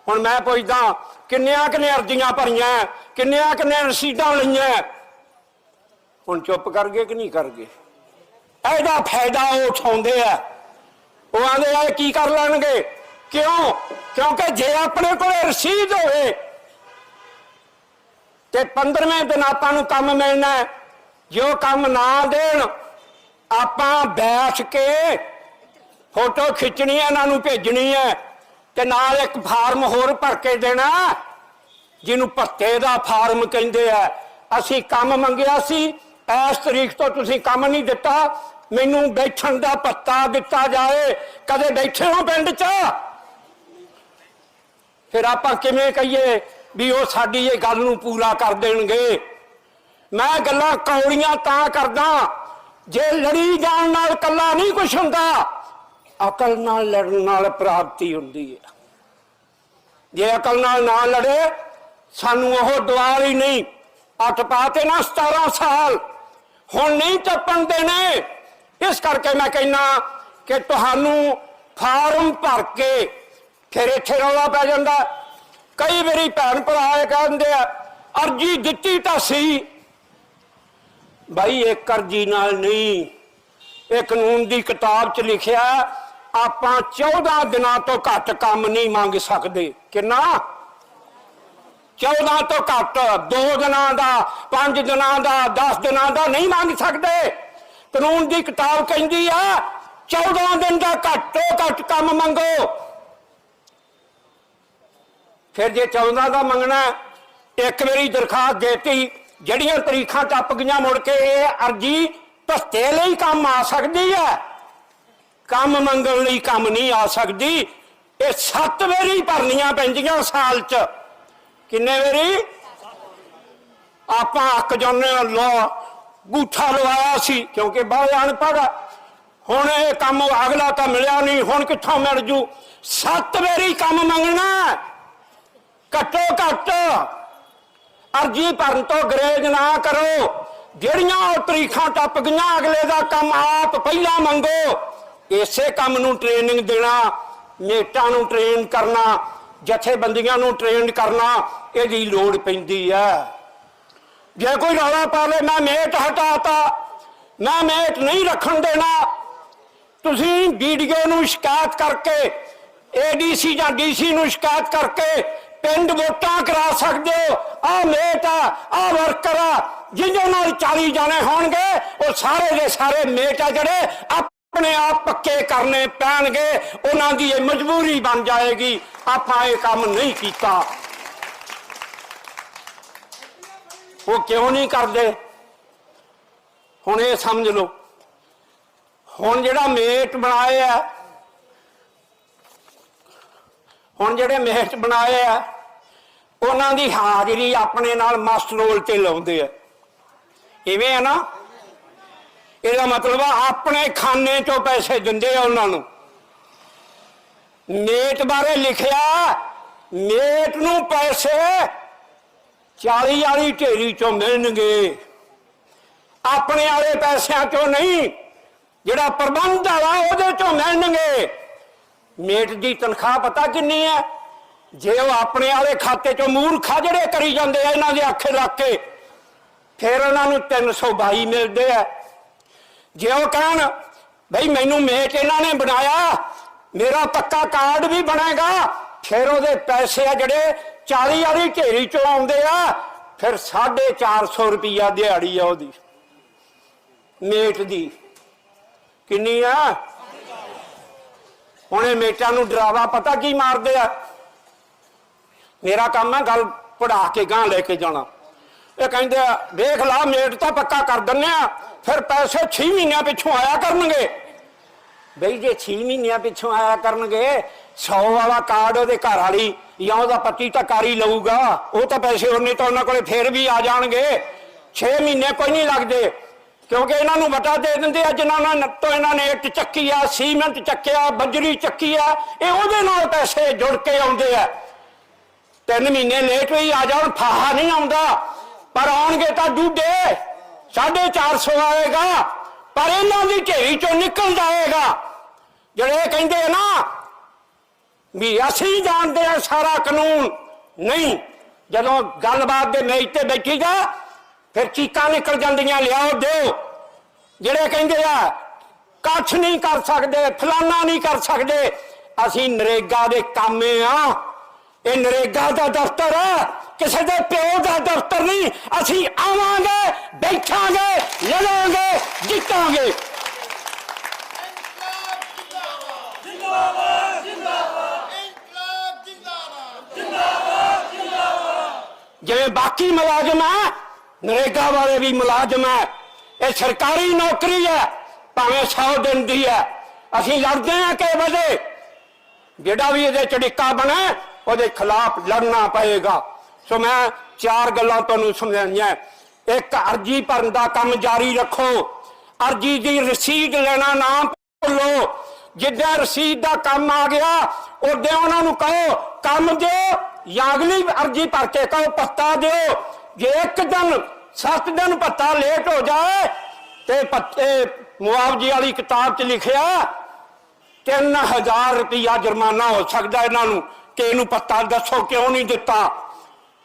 ਹੁਣ ਮੈਂ ਪੁੱਛਦਾ, ਕਿੰਨਿਆਂ ਕਿੰਨੇ ਅਰਜ਼ੀਆਂ ਭਰੀਆਂ ਕਿੰਨਿਆਂ ਕਿੰਨੇ ਰਸੀਦਾਂ ਲਈਆਂ ਹੁਣ ਚੁੱਪ ਕਰ ਗਏ ਕਿ ਨਹੀਂ ਕਰ ਗਏ ਇਹਦਾ ਫਾਇਦਾ ਉਹ ਉਠਾਉਂਦੇ ਆ। ਉਹ ਆਂਦੇ ਆ ਕੀ ਕਰ ਲੈਣਗੇ? ਕਿਉਂ? ਕਿਉਂਕਿ ਜੇ ਆਪਣੇ ਕੋਲੇ ਰਸੀਦ ਹੋਵੇ, ਤੇ 15ਵੇਂ ਦਿਨ ਆਪਾਂ ਨੂੰ ਕੰਮ ਮਿਲਣਾ ਹੈ। ਜੇ ਉਹ ਕੰਮ ਨਾ ਦੇਣ, ਆਪਾਂ ਬੈਠ ਕੇ ਫੋਟੋ ਖਿੱਚਣੀ ਹੈ, ਇਹਨਾਂ ਨੂੰ ਭੇਜਣੀ ਹੈ ਤੇ ਨਾਲ ਇੱਕ ਫਾਰਮ ਹੋਰ ਭਰ ਕੇ ਦੇਣਾ, ਜਿਹਨੂੰ ਭੱਤੇ ਦਾ ਫਾਰਮ ਕਹਿੰਦੇ ਆ। ਅਸੀਂ ਕੰਮ ਮੰਗਿਆ ਸੀ, ਇਸ ਤਰੀਕ ਤੋਂ ਤੁਸੀਂ ਕੰਮ ਨਹੀਂ ਦਿੱਤਾ, ਮੈਨੂੰ ਬੈਠਣ ਦਾ ਪੱਤਾ ਦਿੱਤਾ ਜਾਏ, ਕਦੇ ਬੈਠੇ ਹੋ ਪਿੰਡ 'ਚ? ਫਿਰ ਆਪਾਂ ਕਿਵੇਂ ਕਹੀਏ ਵੀ ਉਹ ਸਾਡੀ ਇਹ ਗੱਲ ਨੂੰ ਪੂਰਾ ਕਰ ਦੇਣਗੇ? ਮੈਂ ਗੱਲਾਂ ਕੌੜੀਆਂ ਤਾਂ ਕਰਦਾ, ਜੇ ਲੜੀ ਜਾਣ ਨਾਲ ਕੱਲਾ ਨਹੀਂ ਕੁਝ ਹੁੰਦਾ। ਅਕਲ ਨਾਲ ਲੜਨ ਨਾਲ ਪ੍ਰਾਪਤੀ ਹੁੰਦੀ ਹੈ। ਜੇ ਅਕਲ ਨਾਲ ਨਾ ਲੜੇ, ਸਾਨੂੰ ਉਹ ਦੁਆਰ ਹੀ ਨਹੀਂ। ਅੱਠ ਪਾਤੇ ਨਾ 17 ਸਾਲ। ਹੁਣ ਨਹੀਂ ਟੱਪਣ ਦੇਣੇ। ਇਸ ਕਰਕੇ ਮੈਂ ਕਹਿੰਨਾ ਕਿ ਤੁਹਾਨੂੰ ਫਾਰਮ ਭਰ ਕੇ ਫਿਰ ਇੱਥੇ ਰੌਲਾ ਪੈ ਜਾਂਦਾ। ਕਈ ਵਾਰੀ ਭੈਣ ਭਰਾ ਇਹ ਕਹਿੰਦੇ ਆ, ਅਰਜੀ ਦਿੱਤੀ ਤਾਂ ਸੀ। ਭਾਈ ਇੱਕ ਅਰਜੀ ਨਾਲ ਨਹੀਂ। ਇਹ ਕਾਨੂੰਨ ਦੀ ਕਿਤਾਬ 'ਚ ਲਿਖਿਆ ਆਪਾਂ 14 ਦਿਨਾਂ ਤੋਂ ਘੱਟ ਕੰਮ ਨਹੀਂ ਮੰਗ ਸਕਦੇ। ਕਿੰਨਾ? 14 ਤੋਂ ਘੱਟ 2 ਦਿਨਾਂ ਦਾ 5 ਦਿਨਾਂ ਦਾ 10 ਦਿਨਾਂ ਦਾ ਨਹੀਂ ਮੰਗ ਸਕਦੇ। ਕਾਨੂੰਨ ਦੀ ਕਿਤਾਬ ਕਹਿੰਦੀ ਆ 14 ਦਿਨ ਦਾ ਘੱਟ ਤੋਂ ਘੱਟ ਕੰਮ ਮੰਗੋ। ਫਿਰ ਜੇ 14 ਦਾ ਮੰਗਣਾ, ਇੱਕ ਵਾਰੀ ਦਰਖਾਸਤ ਦੇਤੀ, ਜਿਹੜੀਆਂ ਤਰੀਖਾਂ ਟੱਪ ਗਈਆਂ ਮੁੜ ਕੇ, ਇਹ ਅਰਜੀ ਭੱਤੇ ਲਈ ਕੰਮ ਆ ਸਕਦੀ ਹੈ ਕੰਮ ਮੰਗਣ ਲਈ ਕੰਮ ਨਹੀਂ ਆ ਸਕਦੀ। ਇਹ ਸੱਤ ਵਾਰੀ ਭਰਨੀਆਂ ਪੈਂਦੀਆਂ ਸਾਲ 'ਚ। ਕਿੰਨੇ ਵਾਰੀ? ਆਪਾਂ ਅੱਕ ਜਾਂਦੇ ਹਾਂ, ਲੋ, ਗੂਠਾ ਲਵਾਇਆ ਸੀ, ਕਿਉਂਕਿ ਬਾਹਰ ਅਨਪੜ੍ਹ ਹੁਣ ਇਹ ਕੰਮ ਅਗਲਾ ਤਾਂ ਮਿਲਿਆ ਨਹੀਂ, ਹੁਣ ਕਿੱਥੋਂ ਮਿਲ ਜੂ? ਸੱਤ ਵਾਰੀ ਕੰਮ ਮੰਗਣਾ ਘੱਟੋ ਘੱਟ ਅਰਜੀ ਭਰਨ ਤੋਂ ਗਰੇਜ ਨਾ ਕਰੋ। ਜਿਹੜੀਆਂ ਉਹ ਤਰੀਖਾਂ ਟੱਪ ਗਈਆਂ, ਅਗਲੇ ਦਾ ਕੰਮ ਆਪ ਪਹਿਲਾਂ ਮੰਗੋ। ਇਸੇ ਕੰਮ ਨੂੰ ਟ੍ਰੇਨਿੰਗ ਦੇਣਾ ਮੇਟਾਂ ਨੂੰ ਟ੍ਰੇਨ ਕਰਨਾ, ਜਥੇਬੰਦੀਆਂ ਨੂੰ ਟ੍ਰੇਨ ਕਰਨਾ, ਇਹਦੀ ਲੋੜ ਪੈਂਦੀ ਹੈ ਜੇ ਕੋਈ ਰੌਲਾ ਪਾ ਮੈਂ ਮੇਟ ਹਟਾਤਾ, ਮੈਂ ਮੇਟ ਨਹੀਂ ਰੱਖਣ ਦੇਣਾ। ਤੁਸੀਂ ਵੀਡੀਓ ਨੂੰ ਸ਼ਿਕਾਇਤ ਕਰਕੇ ਏਡੀਸੀ ਜਾਂ ਡੀਸੀ ਨੂੰ ਸ਼ਿਕਾਇਤ ਕਰਕੇ ਪਿੰਡ ਵੋਟਾਂ ਕਰਾ ਸਕਦੇ ਹੋ। ਆ ਮੇਟ ਆ ਆ ਵਰਕਰ ਆ ਜਿਹਦੇ ਨਾਲ 40 ਜਾਣੇ ਹੋਣਗੇ, ਉਹ ਸਾਰੇ ਦੇ ਸਾਰੇ ਮੇਟ ਆ ਜਿਹੜੇ ਆਪਣੇ ਆਪ ਪੱਕੇ ਕਰਨੇ ਪੈਣਗੇ, ਉਹਨਾਂ ਦੀ ਇਹ ਮਜਬੂਰੀ ਬਣ ਜਾਏਗੀ। ਆਪਾਂ ਇਹ ਕੰਮ ਨਹੀਂ ਕੀਤਾ। ਉਹ ਕਿਉਂ ਨਹੀਂ ਕਰਦੇ? ਹੁਣ ਇਹ ਸਮਝ ਲਓ। ਹੁਣ ਜਿਹੜਾ ਮੇਟ ਬਣਾਏ ਆ ਹੁਣ ਜਿਹੜੇ ਮੇਚ ਬਣਾਏ ਆ ਉਹਨਾਂ ਦੀ ਹਾਜ਼ਰੀ ਆਪਣੇ ਨਾਲ ਮਾਸਟਰੋਲ ਤੇ ਲਾਉਂਦੇ ਆ। ਇਵੇਂ ਆ ਨਾ ਇਹਦਾ ਮਤਲਬ ਆ, ਆਪਣੇ ਖਾਨੇ ਚੋਂ ਪੈਸੇ ਦਿੰਦੇ ਆ ਉਹਨਾਂ ਨੂੰ। ਨੇਟ ਬਾਰੇ ਲਿਖਿਆ, ਨੇਟ ਨੂੰ ਪੈਸੇ 40 ਵਾਲੀ ਢੇਰੀ ਚੋਂ ਮਿਲਣਗੇ। ਆਪਣੇ ਵਾਲੇ ਪੈਸਿਆਂ ਚੋਂ ਨਹੀਂ, ਜਿਹੜਾ ਪ੍ਰਬੰਧ ਵਾਲਾ ਉਹਦੇ ਚੋਂ ਮਿਲਣਗੇ। ਮੇਟ ਦੀ ਤਨਖਾਹ ਪਤਾ ਕਿੰਨੀ ਹੈ? ਜੇ ਉਹ ਆਪਣੇ ਵਾਲੇ ਖਾਤੇ ਚੋਂ ਮੂਰਖਾ ਜਿਹੜੇ ਕਰੀ ਜਾਂਦੇ ਆ ਇਹਨਾਂ ਦੇ ਅੱਖੇ ਰੱਖ ਕੇ ਫਿਰ ਉਹਨਾਂ ਨੂੰ 322 ਮਿਲਦੇ ਆ। ਜੇ ਉਹ ਕਹਿਣ, ਬਈ ਮੈਨੂੰ ਮੇਟ ਇਹਨਾਂ ਨੇ ਬਣਾਇਆ, ਮੇਰਾ ਪੱਕਾ ਕਾਰਡ ਵੀ ਬਣੇਗਾ, ਫਿਰ ਉਹਦੇ ਪੈਸੇ ਆ ਜਿਹੜੇ 40 ਵਾਲੀ ਢੇਰੀ ਚੋਂ ਆਉਂਦੇ ਆ, ਫਿਰ 450 ਰੁਪਈਆ ਦਿਹਾੜੀ ਆ ਉਹਦੀ। ਮੇਟ ਦੀ। ਕਿੰਨੀ ਆ? ਹੁਣੇ ਮੇਟਾਂ ਨੂੰ ਡਰਾਵਾ ਪਤਾ ਕੀ ਮਾਰਦੇ ਆ? ਮੇਰਾ ਕੰਮ ਆ ਗੱਲ ਪੜਾ ਕੇ ਗਾਂ ਲੈ ਕੇ ਜਾਣਾ। ਇਹ ਕਹਿੰਦੇ ਆ ਦੇਖ ਲਾ, ਮੇਟ ਤਾਂ ਪੱਕਾ ਕਰ ਦਿੰਨੇ ਆ, ਫਿਰ ਪੈਸੇ 6 ਮਹੀਨਿਆਂ ਪਿੱਛੋਂ ਆਇਆ ਕਰਨਗੇ। ਬਈ ਜੇ 6 ਮਹੀਨਿਆਂ ਪਿੱਛੋਂ ਆਇਆ ਕਰਨਗੇ 100 ਵਾਲਾ ਕਾਰਡ ਉਹਦੇ ਘਰ ਵਾਲੀ, ਜਾਂ ਉਹਦਾ ਪਤੀ ਤਾਂ ਕਰ ਹੀ ਲਊਗਾ, ਉਹ ਤਾਂ ਪੈਸੇ ਉਹਨੇ ਤਾਂ ਉਹਨਾਂ ਕੋਲੇ ਫੇਰ ਵੀ ਆ ਜਾਣਗੇ। 6 ਮਹੀਨੇ ਕੋਈ ਨਹੀਂ ਲੱਗਦੇ, ਕਿਉਂਕਿ ਇਹਨਾਂ ਨੂੰ ਵਟਾ ਦੇ ਦਿੰਦੇ ਆ, ਜਿਨ੍ਹਾਂ ਨਾਲ ਨੱਤੋਂ ਇਹਨਾਂ ਨੇ ਇੱਟ ਚੱਕੀ ਆ, ਸੀਮੈਂਟ ਚੱਕਿਆ, ਬੱਜਰੀ ਚੱਕੀ ਆ, ਇਹ ਉਹਦੇ ਨਾਲ ਪੈਸੇ ਜੁੜ ਕੇ ਆਉਂਦੇ ਆ। ਤਿੰਨ ਮਹੀਨੇ ਲੇਟ ਵੀ ਆ ਜਾਣ, ਫਾਹਾ ਨਹੀਂ ਆਉਂਦਾ। ਪਰ ਆਉਣਗੇ ਤਾਂ ਡੂਡੇ। 450 ਆਏਗਾ, ਪਰ ਇਹਨਾਂ ਦੀ ਢੇਰੀ ਚੋਂ ਨਿਕਲ ਜਾਏਗਾ। ਜਿਹੜੇ ਕਹਿੰਦੇ ਨਾ ਵੀ ਅਸੀਂ ਜਾਣਦੇ ਆ ਸਾਰਾ ਕਾਨੂੰਨ, ਨਹੀਂ, ਜਦੋਂ ਗੱਲਬਾਤ ਦੇ ਮੇਜ਼ ਤੇ ਬੈਠੀ ਜਾ, ਫਿਰ ਚੀਕਾਂ ਨਿਕਲ ਜਾਂਦੀਆਂ, ਲਿਆਓ, ਦਿਓ। ਜਿਹੜੇ ਕਹਿੰਦੇ ਆ, ਕੱਛ ਨਹੀਂ ਕਰ ਸਕਦੇ, ਫਲਾਨਾ ਨਹੀਂ ਕਰ ਸਕਦੇ, ਅਸੀਂ ਨਰੇਗਾ ਦੇ ਕਾਮੇ ਆ। ਇਹ ਨਰੇਗਾ ਦਾ ਦਫ਼ਤਰ ਆ। ਕਿਸੇ ਦੇ ਪਿਓ ਦਾ ਦਫ਼ਤਰ ਨਹੀਂ, ਅਸੀਂ ਆਵਾਂਗੇ, ਬੈਠਾਂਗੇ, ਲੜਾਂਗੇ, ਜਿੱਤਾਂਗੇ। ਜਿਵੇਂ ਬਾਕੀ ਮੁਲਾਜ਼ਮ ਹੈ, ਨਰੇਗਾ ਵਾਲੇ ਵੀ ਮੁਲਾਜ਼ਮ ਹੈ। ਇਹ ਸਰਕਾਰੀ ਨੌਕਰੀ ਹੈ, ਭਾਵੇਂ 100 ਦਿਨ ਦੀ ਹੈ। ਅਸੀਂ ਲੜਦੇ ਹਾਂ ਕਿ ਵਜੇ ਜਿਹੜਾ ਵੀ ਇਹਦੇ ਚੜਿੱਕਾ ਬਣੇ, ਉਹਦੇ ਖਿਲਾਫ ਲੜਨਾ ਪਏਗਾ। ਸੋ ਮੈਂ ਚਾਰ ਗੱਲਾਂ ਤੁਹਾਨੂੰ ਸਮਝਾਈਆਂ ਇੱਕ, ਅਰਜੀ ਭਰਨ ਦਾ ਕੰਮ ਜਾਰੀ ਰੱਖੋ। ਅਰਜੀ ਦੀ ਰਸੀਦ ਲੈਣਾ ਨਾ ਭੁੱਲੋ। ਜਿੱਦਾਂ ਰਸੀਦ ਦਾ ਕੰਮ ਆ ਗਿਆ, ਉਦੋਂ ਉਹਨਾਂ ਨੂੰ ਕਹੋ, ਕੰਮ ਦਿਓ, ਜਾਂ ਅਗਲੀ ਅਰਜੀ ਭਰ ਕੇ ਕਹੋ ਪੱਤਾ ਦਿਓ। ਜੇ ਇੱਕ ਦਿਨ, ਸੱਤ ਦਿਨ ਪੱਤਾ ਲੇਟ ਹੋ ਜਾਏ, ਤੇ ਪੱਤੇ ਮੁਆਵਜ਼ੇ ਵਾਲੀ ਕਿਤਾਬ 'ਚ ਲਿਖਿਆ 3000 ਰੁਪਇਆ ਜੁਰਮਾਨਾ ਹੋ ਸਕਦਾ ਇਹਨਾਂ ਨੂੰ, ਕਿ ਇਹਨੂੰ ਪੱਤਾ ਦੱਸੋ, ਕਿਉਂ ਨਹੀਂ ਦਿੱਤਾ?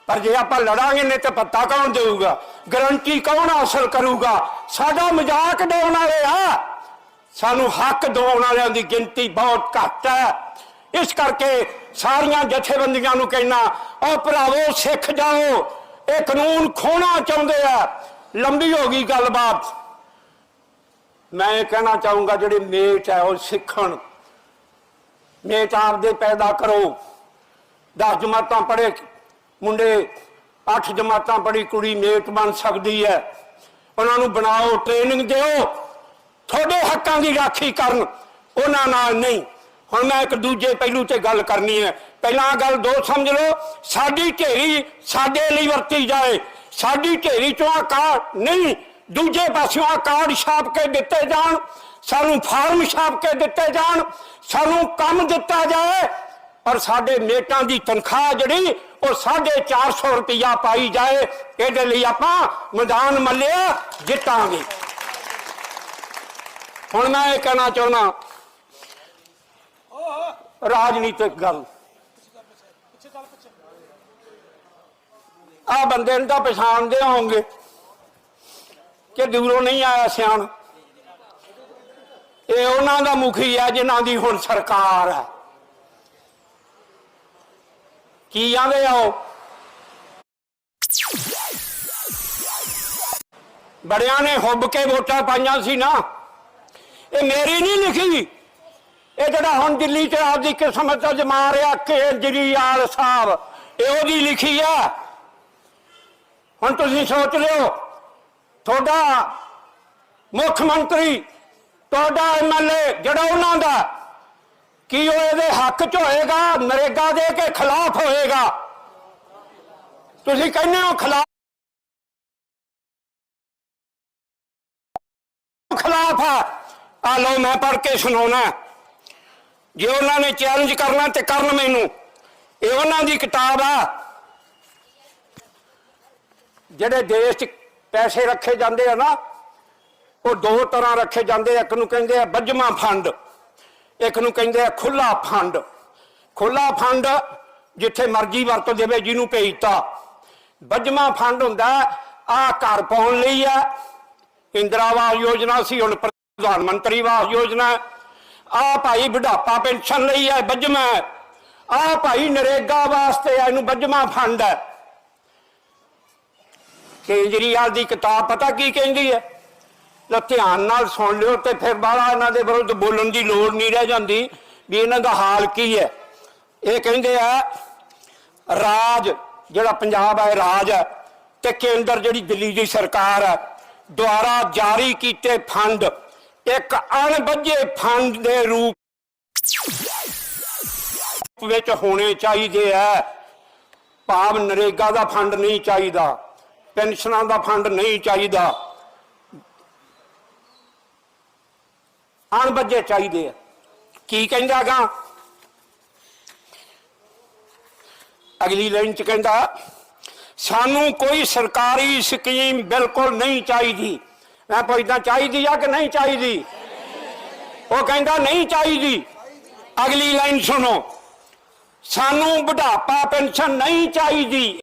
ਪਰ ਜੇ ਆਪਾਂ ਲੜਾਂਗੇ ਨਹੀਂ ਤੇ ਪੱਤਾ ਕੌਣ ਦੇਊਗਾ? ਗਰੰਟੀ ਕੌਣ ਹਾਸਲ ਕਰੂਗਾ? ਸਾਡਾ ਮਜ਼ਾਕ ਡਾਉਣ ਵਾਲੇ ਆ। ਸਾਨੂੰ ਹੱਕ ਦਿਵਾਉਣ ਵਾਲਿਆਂ ਦੀ ਗਿਣਤੀ ਬਹੁਤ ਘੱਟ ਹੈ। ਇਸ ਕਰਕੇ ਸਾਰੀਆਂ ਜਥੇਬੰਦੀਆਂ ਨੂੰ ਕਹਿਣਾ ਉਹ ਭਰਾਵੋ, ਸਿੱਖ ਜਾਓ। ਇਹ ਕਾਨੂੰਨ ਖੋਣਾ ਚਾਹੁੰਦੇ ਆ। ਲੰਬੀ ਹੋ ਗਈ ਗੱਲਬਾਤ। ਮੈਂ ਇਹ ਕਹਿਣਾ ਚਾਹੂੰਗਾ, ਜਿਹੜੇ ਮੇਟ ਹੈ, ਉਹ ਸਿੱਖਣ। ਮੇਟ ਆਪਦੇ ਪੈਦਾ ਕਰੋ। ਦਸ ਜਮਾਤਾਂ ਪੜ੍ਹੇ ਮੁੰਡੇ 8 ਜਮਾਤਾਂ ਪੜ੍ਹੀ ਕੁੜੀ ਮੇਟ ਬਣ ਸਕਦੀ ਹੈ। ਉਹਨਾਂ ਨੂੰ ਬਣਾਓ ਟ੍ਰੇਨਿੰਗ ਦਿਓ। ਤੁਹਾਡੇ ਹੱਕਾਂ ਦੀ ਰਾਖੀ ਕਰਨ। ਉਹਨਾਂ ਨਾਲ ਨਹੀਂ। ਹੁਣ ਮੈਂ ਇੱਕ ਦੂਜੇ ਪਹਿਲੂ ਤੇ ਗੱਲ ਕਰਨੀ ਹੈ। ਪਹਿਲਾਂ ਆਹ ਗੱਲ ਦੋ ਸਮਝ ਲਓ। ਸਾਡੀ ਢੇਰੀ ਸਾਡੇ ਲਈ ਵਰਤੀ ਜਾਏ। ਸਾਡੀ ਢੇਰੀ ਚੋਂ ਆ ਕਾਰ ਨਹੀਂ, ਦੂਜੇ ਪਾਸਿਓਂ ਆ ਕਾਰਡ ਛਾਪ ਕੇ ਦਿੱਤੇ ਜਾਣ। ਸਾਨੂੰ ਫਾਰਮ ਛਾਪ ਕੇ ਦਿੱਤੇ ਜਾਣ। ਸਾਨੂੰ ਕੰਮ ਦਿੱਤਾ ਜਾਏ। ਔਰ ਸਾਡੇ ਮੇਟਾਂ ਦੀ ਤਨਖਾਹ ਜਿਹੜੀ ਉਹ 450 ਰੁਪਇਆ ਪਾਈ ਜਾਏ, ਇਹਦੇ ਲਈ ਆਪਾਂ ਮੈਦਾਨ ਮੱਲਿਆ ਜਿੱਤਾਂਗੇ। ਹੁਣ ਮੈਂ ਇਹ ਕਹਿਣਾ ਚਾਹੁੰਦਾ, ਰਾਜਨੀਤਿਕ ਗੱਲ। ਆ ਬੰਦੇ ਨੂੰ ਤਾਂ ਪਛਾਣਦੇ ਹੋਵੋਗੇ ਕਿ ਦੂਰੋਂ ਨਹੀਂ ਆਇਆ ਸਿਆਣ। ਇਹ ਉਹਨਾਂ ਦਾ ਮੁਖੀ ਹੈ ਜਿਨ੍ਹਾਂ ਦੀ ਹੁਣ ਸਰਕਾਰ ਹੈ। ਕੀ ਆਂਦੇ ਆ ਉਹ? ਬੜਿਆਂ ਨੇ ਹੁੱਬ ਕੇ ਵੋਟਾਂ ਪਾਈਆਂ ਸੀ ਨਾ। ਇਹ ਮੇਰੀ ਨਹੀਂ ਲਿਖੀ। ਇਹ ਜਿਹੜਾ ਹੁਣ ਦਿੱਲੀ ਚ ਆਪਦੀ ਕਿਸਮਤ ਜਮਾ ਰਿਹਾ, ਕੇਜਰੀਵਾਲ ਸਾਹਿਬ, ਇਹ ਉਹਦੀ ਲਿਖੀ ਆ। ਹੁਣ ਤੁਸੀਂ ਸੋਚ ਲਿਓ, ਤੁਹਾਡਾ ਮੁੱਖ ਮੰਤਰੀ, ਤੁਹਾਡਾ ਐਮਐਲਏ ਜਿਹੜਾ ਉਹਨਾਂ ਦਾ ਕੀ ਉਹ ਇਹਦੇ ਹੱਕ 'ਚ ਹੋਏਗਾ, ਨਰੇਗਾ ਦੇ ਕੇ ਖਿਲਾਫ ਹੋਏਗਾ। ਤੁਸੀਂ ਕਹਿੰਦੇ ਹੋ ਖਿਲਾਫ ਖਿਲਾਫ ਆ। ਆ ਲਓ, ਮੈਂ ਪੜ੍ਹ ਕੇ ਸੁਣਾਉਣਾ। ਜੇ ਉਹਨਾਂ ਨੇ ਚੈਲੰਜ ਕਰਨਾ ਤੇ ਕਰਨ ਮੈਨੂੰ। ਇਹ ਉਹਨਾਂ ਦੀ ਕਿਤਾਬ ਆ। ਜਿਹੜੇ ਦੇਸ਼ 'ਚ ਪੈਸੇ ਰੱਖੇ ਜਾਂਦੇ ਆ ਨਾ, ਉਹ ਦੋ ਤਰ੍ਹਾਂ ਰੱਖੇ ਜਾਂਦੇ ਇੱਕ ਨੂੰ ਕਹਿੰਦੇ ਆ ਬੱਜਮਾ ਫੰਡ। ਇੱਕ ਨੂੰ ਕਹਿੰਦੇ ਆ ਖੁੱਲਾ ਫੰਡ। ਖੁੱਲਾ ਫੰਡ ਜਿੱਥੇ ਮਰਜ਼ੀ ਵਰਤ ਦੇਵੇ ਜਿਹਨੂੰ ਭੇਜਤਾ। ਬੱਜਮਾ ਫੰਡ ਹੁੰਦਾ ਆ ਘਰ ਪਾਉਣ ਲਈ ਆ। ਇੰਦਰਾ ਆਵਾਸ ਯੋਜਨਾ ਸੀ ਹੁਣ ਪ੍ਰਧਾਨ ਮੰਤਰੀ ਆਵਾਸ ਯੋਜਨਾ। ਆ ਭਾਈ ਬੁਢਾਪਾ ਪੈਨਸ਼ਨ ਲਈ ਹੈ ਬੱਜਮਾ। ਆ ਭਾਈ ਨਰੇਗਾ ਵਾਸਤੇ ਆ, ਇਹਨੂੰ ਬੱਜਮਾ ਫੰਡ ਹੈ ਕੇਜਰੀਵਾਲ ਦੀ ਕਿਤਾਬ ਪਤਾ ਕੀ ਕਹਿੰਦੀ ਹੈ ਲੋ ਧਿਆਨ ਨਾਲ ਸੁਣ ਲਿਓ ਤੇ ਫਿਰ ਬਾਹਲਾ ਇਹਨਾਂ ਦੇ ਵਿਰੁੱਧ ਬੋਲਣ ਦੀ ਲੋੜ ਨਹੀਂ ਰਹਿ ਜਾਂਦੀ ਵੀ ਇਹਨਾਂ ਦਾ ਹਾਲ ਕੀ ਹੈ। ਇਹ ਕਹਿੰਦੇ ਆ, ਰਾਜ, ਜਿਹੜਾ ਪੰਜਾਬ ਹੈ, ਰਾਜ ਹੈ ਤੇ ਕੇਂਦਰ ਜਿਹੜੀ ਦਿੱਲੀ ਦੀ ਸਰਕਾਰ ਹੈ, ਦੁਆਰਾ ਜਾਰੀ ਕੀਤੇ ਫੰਡ, ਇੱਕ ਅਣਬੱਝੇ ਫੰਡ ਦੇ ਰੂਪ ਵਿੱਚ ਹੋਣੇ ਚਾਹੀਦੇ ਆ। ਭਾਵ ਨਰੇਗਾ ਦਾ ਫੰਡ ਨਹੀਂ ਚਾਹੀਦਾ, ਪੈਨਸ਼ਨਾਂ ਦਾ ਫੰਡ ਨਹੀਂ ਚਾਹੀਦਾ। ਅਣਬੱਝੇ ਚਾਹੀਦੇ ਆ। ਕੀ ਕਹਿੰਦਾਗਾ? ਅਗਲੀ ਲਾਈਨ ਚ ਕਹਿੰਦਾ, ਸਾਨੂੰ ਕੋਈ ਸਰਕਾਰੀ ਸਕੀਮ ਬਿਲਕੁਲ ਨਹੀਂ ਚਾਹੀਦੀ। ਮੈਂ ਪੁੱਛਦਾ, ਚਾਹੀਦੀ ਆ ਕਿ ਨਹੀਂ ਚਾਹੀਦੀ? ਉਹ ਕਹਿੰਦਾ, ਨਹੀਂ ਚਾਹੀਦੀ। ਅਗਲੀ ਲਾਈਨ ਸੁਣੋ, ਸਾਨੂੰ ਬੁਢਾਪਾ ਪੈਨਸ਼ਨ ਨਹੀਂ ਚਾਹੀਦੀ।